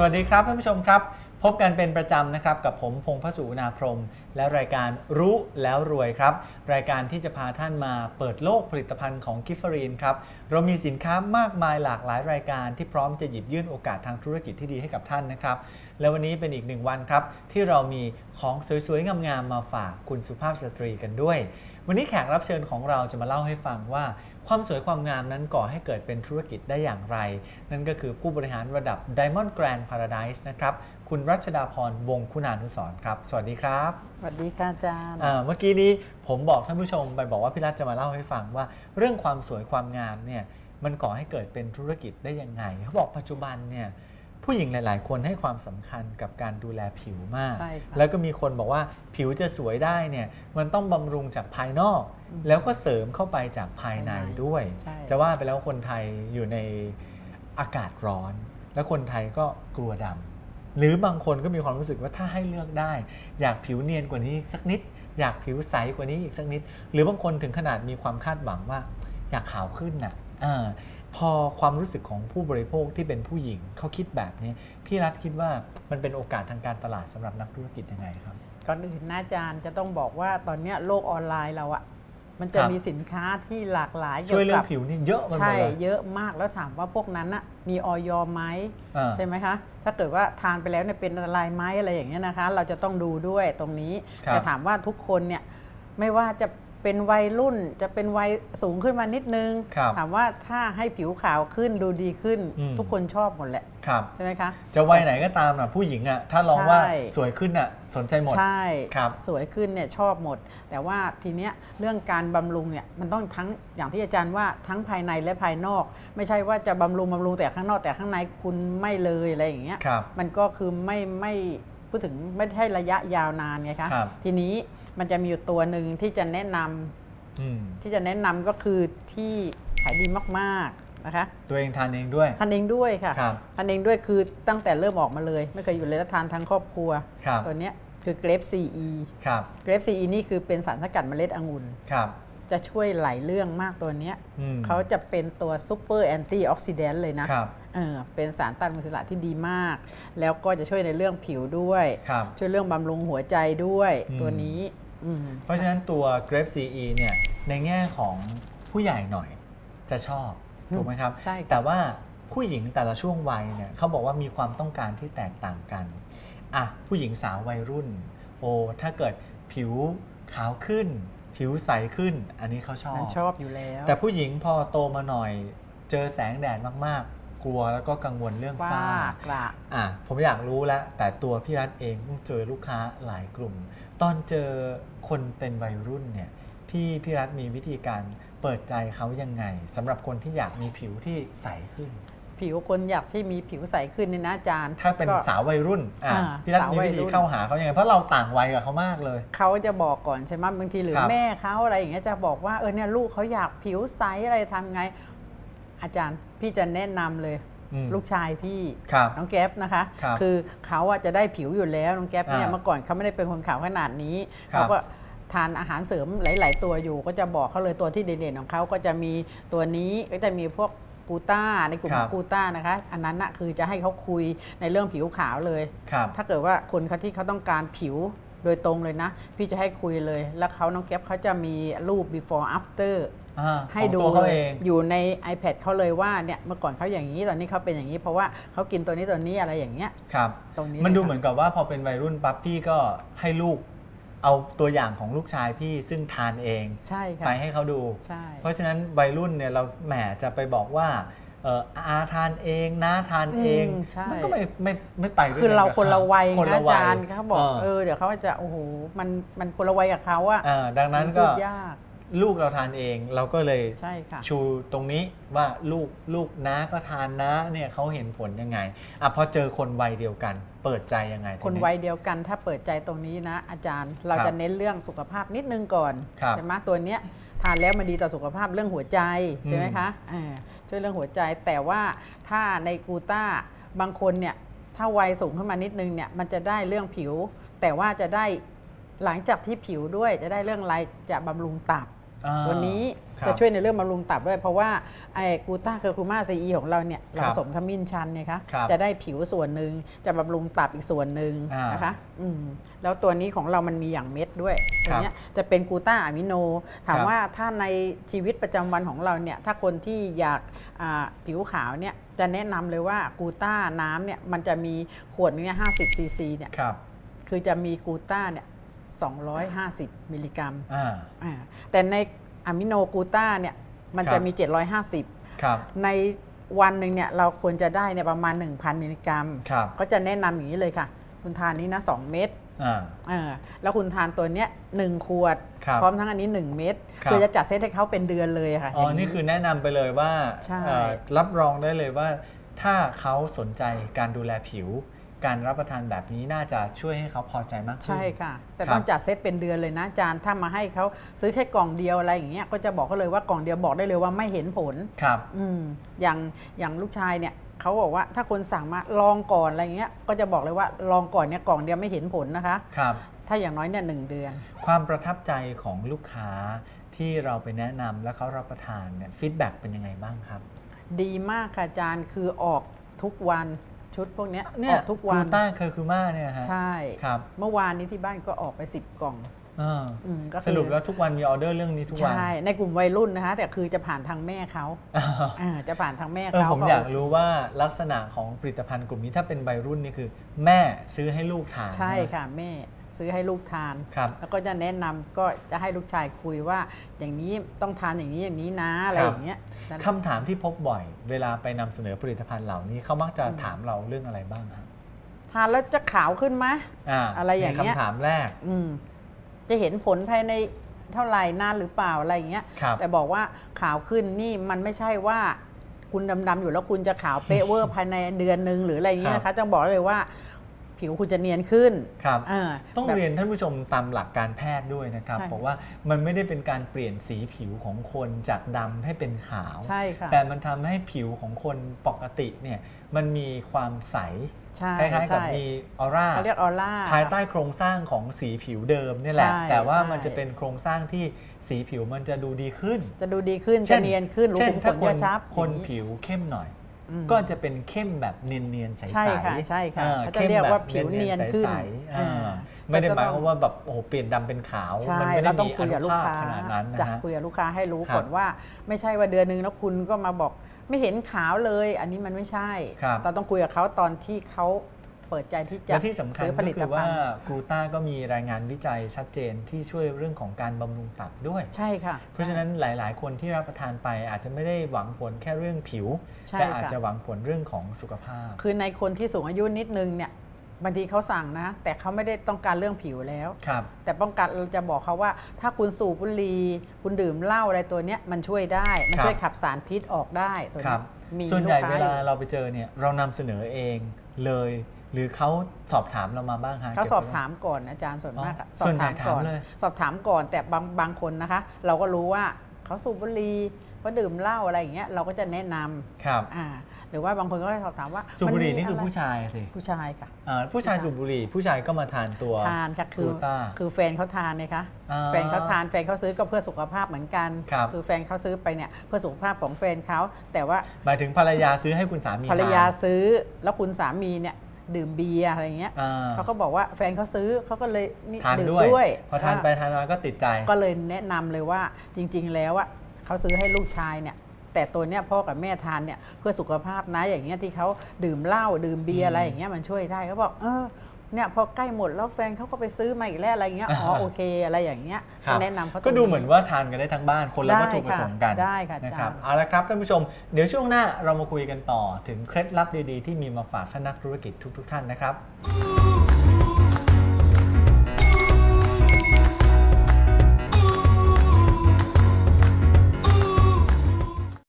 สวัสดีครับท่านผู้ชมครับ พบกันเป็นประจำนะครับ กับผมพงพสุนาพรหมและรายการรู้แล้วรวยครับ รายการที่จะพาท่านมาเปิดโลกผลิตภัณฑ์ของกิฟฟรีนครับ เรามีสินค้ามากมายหลากหลายรายการที่พร้อมจะหยิบยื่นโอกาสทางธุรกิจที่ดีให้กับท่านนะครับ และวันนี้เป็นอีกหนึ่งวันครับ ที่เรามีของสวยๆงามๆมาฝากคุณสุภาพสตรีกันด้วย วันนี้แขกรับเชิญของเราจะมาเล่าให้ฟังว่า ความสวยความงามนั้นก่อให้เกิดเป็นธุรกิจได้อย่างไร นั่นก็คือผู้บริหารระดับ Diamond Grand Paradise นะครับ คุณรัชดาพรวงคุณานุสรณ์ครับ สวัสดีครับ สวัสดีค่ะอาจารย์อ่าเมื่อกี้นี้ผมบอกท่านผู้ชมไปบอกว่าพี่รัฐจะมาเล่าให้ฟังว่า เรื่องความสวยความงามเนี่ยมันก่อให้เกิดเป็นธุรกิจได้ยังไงเขาบอกปัจจุบันเนี่ย ผู้หญิงหลาย ๆ คนให้ความสำคัญกับการดูแลผิวมากใช่ค่ะแล้วก็มีคนบอกว่าผิวจะสวยได้เนี่ยมันต้องบำรุงจากภายนอก แล้วก็เสริมเข้าไปจากภายในด้วยใช่จะว่าไปแล้วคนไทยอยู่ในอากาศร้อน แล้วคนไทยก็กลัวดำหรือบางคนก็มีความรู้สึกว่าถ้าให้เลือกได้ อยากผิวเนียนกว่านี้อีกสักนิด อยากผิวใสกว่านี้อีกสักนิด หรือบางคนถึงขนาดมีความคาดหวังว่า อยากขาวขึ้นน่ะอาพอความรู้สึกของผู้บริโภคที่เป็นผู้หญิงเขาคิดแบบนี้ พี่รัฐคิดว่ามันเป็นโอกาสทางการตลาดสำหรับนักธุรกิจยังไงครับก่อนอื่นนะอาจารย์จะต้องบอกว่าตอนเนี้ยโลกออนไลน์เราอะมันจะครับมีสินค้าที่หลากหลายช่วยเรื่อกังผิวนี่เยอะมันหมใช่ดเลยเยอะมากแล้วถามว่าพวกนั้นอะมีออยไหมอ่าใช่ไหมคะถ้าเกิดว่าทานไปแล้วเนี่ยเป็นอันตรายไหมอะไรอย่างเงี้ยนะคะ เราจะต้องดูด้วยตรงนี้ครับแต่ถามว่าทุกคนเนี่ยไม่ว่าจะ เป็นวัยรุ่นจะเป็นวัยสูงขึ้นมานิดนึง ครับถามว่าถ้าให้ผิวขาวขึ้นดูดีขึ้น อืม ทุกคนชอบหมดแหละ ครับ ใช่ไหมคะ จะวัยไหนก็ตามนะผู้หญิงอะถ้าลองว่าใช่ สวยขึ้นอะสนใจหมด ใช่ครับสวยขึ้นเนี่ยชอบหมด แต่ว่าทีเนี้ยเรื่องการบำรุงเนี่ยมันต้องทั้งอย่างที่อาจารย์ว่าทั้งภายในและภายนอก ไม่ใช่ว่าจะบำรุงบำรุงแต่ข้างนอกแต่ข้างในคุณไม่เลยอะไรอย่างเงี้ยครับ มันก็คือไม่ไม่ พูดถึงไม่ใช่ระยะยาวนานไงคะครับทีนี้มันจะมีอยู่ตัวหนึ่งที่จะแนะนำอืมที่จะแนะนำก็คือที่ขายดีมากๆนะคะตัวเองทานเองด้วย ทานเองด้วยค่ะครับ ทานเองด้วยคือตั้งแต่เริ่มออกมาเลย ไม่เคยอยู่เลยแล้วทานทั้งครอบครัว ครับตัวเนี้ยคือเกรฟซีอีครับเกรฟซีอีนี่คือเป็นสารสกัดเมล็ดองุ่น ครับ จะช่วยหลายเรื่องมากตัวเนี้ยอืมเขาจะเป็นตัวซูเปอร์แอนตี้ออกซิแดนต์เลยนะครับเออเป็นสารต้านอนุมูลอิสระที่ดีมาก แล้วก็จะช่วยในเรื่องผิวด้วยครับช่วยเรื่องบำรุงหัวใจด้วยอืมตัวนี้อืมเพราะฉะนั้นตัว Grape CE เนี่ยในแง่ของผู้ใหญ่หน่อยจะชอบอืมถูกไหมครับ ใช่ค่ะแต่ว่าผู้หญิงแต่ละช่วงวัยเนี่ยเขาบอกว่ามีความต้องการที่แตกต่างกัน อะ ผู้หญิงสาววัยรุ่น โอ้ถ้าเกิดผิวขาวขึ้น ผิวใสขึ้น อันนี้เขาชอบ นั้นชอบอยู่แล้ว แต่ผู้หญิงพอโตมาหน่อย เจอแสงแดดมากๆ กลัวแล้วก็กังวลเรื่องฝ้าฝ้ากระอะผมอยากรู้แล้ว แต่ตัวพี่รัฐเองต้องเจอลูกค้าหลายกลุ่ม ตอนเจอคนเป็นวัยรุ่นเนี่ยพี่พี่รัฐมีวิธีการเปิดใจเขายังไงสำหรับคนที่อยากมีผิวที่ใสขึ้น ผิวคนอยากที่มีผิวใสขึ้นเนี่ยนะอาจารย์ ถ้าเป็นก็ สาววัยรุ่นอะอ่าพี่รัฐสาวมีวัยวิธีรุ่น เข้าหาเขายังไง เพราะเราต่างวัยกับเขามากเลย เขาจะบอกก่อนใช่ไหมบางทีหรือครับ แม่เขาอะไรอย่างเงี้ยจะบอกว่าเออเนี่ยลูกเขาอยากผิวใสอะไรทำไง อาจารย์พี่จะแนะนำเลย อืมลูกชายพี่ ครับ น้องแก๊ปนะคะครับอเขาอะจะได้ผิวอยู่แล้วน้องแก๊ปเนี่ยอ่าเมื่อก่อนเขาไม่ได้เป็นคนขาวขนาดนี้ครับเขาก็ทานอาหารเสริมหลาย ๆ ตัวอยู่ ก็จะบอกเขาเลยตัวที่เด่นๆของเขาก็จะมีตัวนี้ก็จะมีพวก กูต้าในกลุ่มของกูต้านะคะ อันนั้นน่ะคือจะให้เขาคุยในเรื่องผิวขาวเลยครับถ้าเกิดว่าคนเขาที่เขาต้องการผิวโดยตรงเลยนะ พี่จะให้คุยเลย แล้วเขาน้องแก๊ปเขาจะมีรูป before after อ่าให้ของดูตัวเขาเลยเองอยู่ใน iPad เขาเลยว่าเนี่ยเมื่อก่อนเขาอย่างนี้ตอนนี้เขาเป็นอย่างนี้ เพราะว่าเขากินตัวนี้ตัวนี้อะไรอย่างเงี้ยครับตรงนี้มันดูลยค่ะเหมือนกับว่าพอเป็นวัยรุ่นปั๊บพี่ก็ให้ลูก เอาตัวอย่างของลูกชายพี่ซึ่งทานเอง ใช่ค่ะ ไปให้เขาดู ใช่ เพราะฉะนั้นวัยรุ่นเนี่ยเราแหมจะไปบอกว่าเอออาทานเองนะทานเองอืมใช่ มัก็ไม่ไม่ไม่ไปด้วยคือเรากัคนละวัยคนนะละอาวัจารย์เขาบอกเออเดี๋ยวเขาจะโอ้โหมันมันคนละวัยกับเขาอะเออดังนั้นก็พูดยาก ลูกเราทานเองเราก็เลยใช่ค่ะ ชูตรงนี้ว่าลูกลูกนะก็ทานนะเนี่ยเขาเห็นผลยังไงอะพอเจอคนวัยเดียวกัน เปิดใจยังไงทีคนวัยเดียวกันถ้าเปิดใจตรงนี้นะ อาจารย์เราครับจะเน้นเรื่องสุขภาพนิดนึงก่อนครับใช่ไหมตัวเนี้ยทานแล้วมันดีต่อสุขภาพเรื่องหัวใจใช่ไหมอืมคะอ่าช่วยเรื่องหัวใจแต่ว่าถ้าในกูต้าบางคนเนี่ยถ้าวัยสูงขึ้นมานิดนึงเนี่ยมันจะได้เรื่องผิว แต่ว่าจะได้หลังจากที่ผิวด้วยจะได้เรื่องอะไรจะบำรุงตับอ่า ตัวนี้ครับจะช่วยในเรื่องบำรุงตับด้วย เพราะว่าไอ้กูต้าเคอร์คูมาซีอีของเราเนี่ยคเรารับผสมขมิ้นชันเนี่ยคะครับจะได้ผิวส่วนหนึ่งจะบำรุงตับอีกส่วนหนึ่งอ่านนะคะอืมแล้วตัวนี้ของเรามันมีอย่างเม็ดด้วยคตัรัวบเนี้ยจะเป็นกูต้าอะมิโน ถามครับว่าถ้าในชีวิตประจำวันของเราเนี่ยถ้าคนที่อยากอ่าผิวขาวเนี่ยจะแนะนำเลยว่ากูต้าน้ำเนี่ยมันจะมีขวดนึงเนี่ย50ซีซีเนี่ยครับคือจะมีกูต้าเนี่ย 250 มิลลิกรัมอ่าอ่าแต่ในอะมิโนกูต้าเนี่ยมันครับจะมี 750 ครับ ในวันหนึ่งเนี่ยเราควรจะได้เนี่ยประมาณ 1,000 มิลลิกรัมครับก็จะแนะนำอย่างนี้เลยค่ะ คุณทานนี้นะ2เม็ดอ่าเออแล้วคุณทานตัวเนี้ยหนึ่งขวดครับพร้อมทั้งอันนี้ 1 เม็ดครับคือจะจัดเซตให้เขาเป็นเดือนเลยะค่ะอ๋อย่างนี่คือแนะนำไปเลยว่าใช่เอ่อรับรองได้เลยว่า ถ้าเขาสนใจการดูแลผิว การรับประทานแบบนี้น่าจะช่วยให้เขาพอใจมากขึ้น ใช่ค่ะ แต่ครับต้องจัดเซตเป็นเดือนเลยนะอาจารย์ถ้ามาให้เขาซื้อแค่กล่องเดียวอะไรอย่างเงี้ยก็จะบอกเขาเลยว่ากล่องเดียวบอกได้เลยว่าไม่เห็นผลครับอืมอย่างอย่างลูกชายเนี่ยเขาบอกว่าถ้าคนสั่งมาลองก่อนอะไรเงี้ยก็จะบอกเลยว่าลองก่อนเนี่ยกล่องเดียวไม่เห็นผลนะคะครับถ้าอย่างน้อยเนี่ยหนึ่งเดือน ความประทับใจของลูกค้าที่เราไปแนะนำแล้วเขารับประทานเนี่ยฟีดแบ็กเป็นยังไงบ้างครับ ดีมากค่ะอาจารย์คือออกทุกวัน ชุดพวกเนี้ยเนี่อยอกทุกวันลูต้าเคอร์คูมาเนี่ยฮะใช่ครับเมื่อวานนี้ที่บ้านก็ออกไป 10 กล่องอ่าอืมก็คือสรุปแล้วทุกวันมีออเดอร์เรื่องนี้ทุกวัน ใช่ ในกลุ่มวัยรุ่นนะคะแต่คือจะผ่านทางแม่เขาอ่าจะผ่านทางแม่เออเขาผมอยากรู้ว่าลักษณะของผลิตภัณฑ์กลุ่มนี้ถ้าเป็นวัยรุ่นนี่คือ แม่ซื้อให้ลูกทานใช่ไหมค่ะแม่ ซื้อให้ลูกทาน ครับแล้วก็จะแนะนำก็จะให้ลูกชายคุยว่าอย่างนี้ต้องทานอย่างนี้อย่างนี้นะอะไรครับอย่างเงี้ยนั่นคำถามที่พบบ่อย เวลาไปนำเสนอผลิตภัณฑ์เหล่านี้เขามักจะถามเราเรื่องอะไรบ้างครับทานแล้วจะขาวขึ้นไหมาอะไรอย่างเงี้ยคำถามแรกอืมจะเห็นผลภายในเท่าไหร่นานหรือเปล่าอะไรอย่างเงี้ย ครับ แต่บอกว่าขาวขึ้นนี่มันไม่ใช่ว่าคุณดำๆอยู่แล้วคุณจะขาวเป๊ะเวอร์ ภายในเดือนหนึ่งหรืออะไรอย่างเงี้ยนะคะต้องบอกเลยว่า ผิวคุณจะเนียนขึ้นครับอ่าต้องแบบ เรียนท่านผู้ชมตามหลักการแพทย์ด้วยนะครับใช่บอกว่ามันไม่ได้เป็นการเปลี่ยนสีผิวของคนจากดำให้เป็นขาว ใช่ค่ะ แต่มันทำให้ผิวของคนปกติเนี่ยมันมีความใสใช่คล้ายๆกับใช่มีออร่า เขาเรียกออร่า ภายใต้โครงสร้างของสีผิวเดิมเนี่ยแหละ ใช่แต่ว่าใช่ มันจะเป็นโครงสร้างที่สีผิวมันจะดูดีขึ้น จะดูดีขึ้นจะเนียนขึ้นรูเช่นขุมขถ้านคนจะชับคนอย่างผิวเข้มหน่อยอืม ก็จะเป็นเข้มแบบเนียนๆใสๆใช่ค่ะใช่ค่ะอ่เขาจะเรียกว่าผิวเนียนขึ้นใสๆอ่าอ่าไม่ได้ก็จะหมายต้องความว่าแบบโอ้โหเปลี่ยนดำเป็นขาวใช่มัไม่ได้เราต้องมีคุยกับลูกค้าอนุภพขนาดนั้นนะจะฮะคุยกับลูกค้าให้รู้ครับก่อนว่า ไม่ใช่ว่าเดือนหนึงแล้วคุณก็มาบอกไม่เห็นขาวเลย อันนี้มันไม่ใช่ครับเราต้องคุยกับเขาตอนที่เขา เปิดใจที่จะและที่สำคัญซื้อผก็ลิตคือภัว่าณฑ์กลูต้าก็มีรายงานวิจัยชัดเจนที่ช่วยเรื่องของการบำรุงตับด้วย ใช่ค่ะ เพราะฉะนั้นหลาย ๆ คนที่รับประทานไปอาจจะไม่ได้หวังผลแค่เรื่องผิว ใช่แต่อาจค่ะ จะหวังผลเรื่องของสุขภาพ คือในคนที่สูงอายุนิดนึงเนี่ยบางทีเขาสั่งนะ แต่เขาไม่ได้ต้องการเรื่องผิวแล้ว ครับ แต่ป้องกันเราจะบอกเขาว่า ถ้าคุณสูบบุหรี่คุณดื่มเหล้าอะไรตัวเนี้ยมันช่วยได้ มันครับช่วยขับสารพิษออกได้ตัวครัเนี้บ ย มีส่วนใหญ่กเวค้ลาอยู่เราไปเจอเนี่ยเรานำเสนอเองเลย หรือเขาสอบถามเรามาบ้างฮะเขากี่ยวสกัอบถามก่อนอาจารย์ส่วนมากอะอ๋อส่วนใหญ่ถามก่อนเลยสอบถามก่อนแต่บางบางคนนะคะ เราก็รู้ว่าเขาสูบบุหรี่เขาดื่มเหล้าอะไรอย่างเงี้ยเราก็จะแนะนำครับอ่า หรือว่าบางคนก็จะสอบถามว่าสูบบุหรี่มัมีนี่คืออะไรผู้ชายสิผู้ชายค่ะอ่าผู้ชายผู้ชายสูบบุหรี่ ผู้ชายก็มาทานตัวทานค่ะคืกอลูต้าคือแฟนเขาทานเลยคะอ่าแฟนเขาทานแฟนเขาซื้อก็เพื่อสุขภาพเหมือนกันครับอแฟนเขาซื้อไปเนี่ยเพื่อสุขภาพของแฟนเขาแต่ว่าหมายถึงภรรยาซื้อให้คุณสามีภรรยาทนซื้อแล้วคุณสามีเนี่ยดื่มเบียร์อะไรอย่างเงี้ยอ่าเขาก็บอกว่าแฟนเขาซื้อเขาก็เลยนี่ทานดื่มด้วยด้วยพอทานไปทานมาก็ติดใจ ก็เลยแนะนำเลยว่าจริง ๆ แล้วอะเขาซื้อให้ลูกชายเนี่ย แต่ตัวเนี้ยพ่อกับแม่ทานเนี่ยเพื่อสุขภาพนะอย่างเงี้ยที่เขาดื่มเหล้าดื่มเบียร์อืมอะไรอย่างเงี้ยมันช่วยได้เขาบอกเออเนี่ยพอใกล้หมดแล้วแฟนเขาก็ไปซื้อมาอีกแล้วอะไรเงี้ยอ๋อโอเคอะไรอย่างเงี้ยครับ แนะนำเขาตรงก็ดูเหมือนว่าทานกันได้ทั้งบ้านคนละได้วัตถุประสงค์กันค่ะได้ค่ะนะครับอาจารย์ เอาละครับท่านผู้ชม เดี๋ยวช่วงหน้าเรามาคุยกันต่อถึงเคล็ดลับดีๆ ที่มีมาฝากท่านนักธุรกิจทุก ๆ ท่านนะครับ